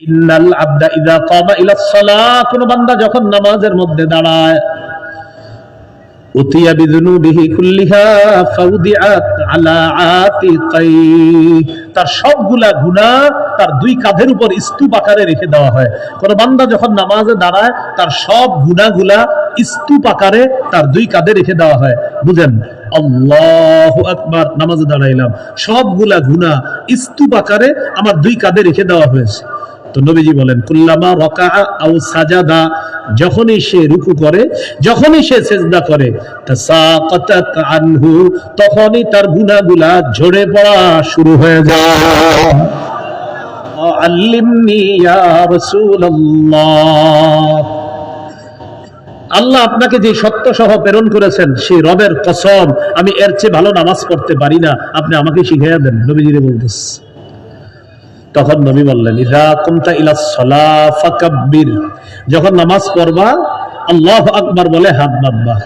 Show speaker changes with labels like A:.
A: আবদা ইযা কামা ইলা কোন বান্দা যখন নামাজের মধ্যে দাঁড়ায়, উতিয়া আলা তার সবগুলা গুনাহ তার দুই কাঁধের উপর স্তূপ আকারে রেখে দেওয়া হয়। কোন বান্দা যখন নামাজে দাঁড়ায়, তার সব গুনাহগুলা স্তূপ আকারে তার দুই কাঁধে রেখে দেওয়া হয়। বুঝেন? আকবার, নামাজে দাঁড়াইলাম। সবগুলা গুনাহ স্তূপ আকারে আমার দুই কাঁধে রেখে দেওয়া হয়েছে। তো নবীজি বলেন, কুল্লামা রকা আও সাজাদা। যখনই সে রুকু করে, যখনই সে সেজদা করে আনহু, তখনই তার গুনাহগুলা ঝরে পড়া শুরু হয়ে যায়। আল্লিমনি ইয়া রাসূলুল্লাহ। আল্লাহ আপনাকে যে সত্য সহ প্রেরণ করেছেন, সেই রবের কসম, আমি এর চেয়ে ভালো নামাজ পড়তে পারি না। আপনি আমাকে শিখাইয়া দেন, নবীজিরে বলতেছে। তখন নবী বললেন ইদা কুমতা ইলা সলা ফাকাব্বির যখন নামাজ পড়বা, আল্লাহ আকবার বলে হাত বাঁধবা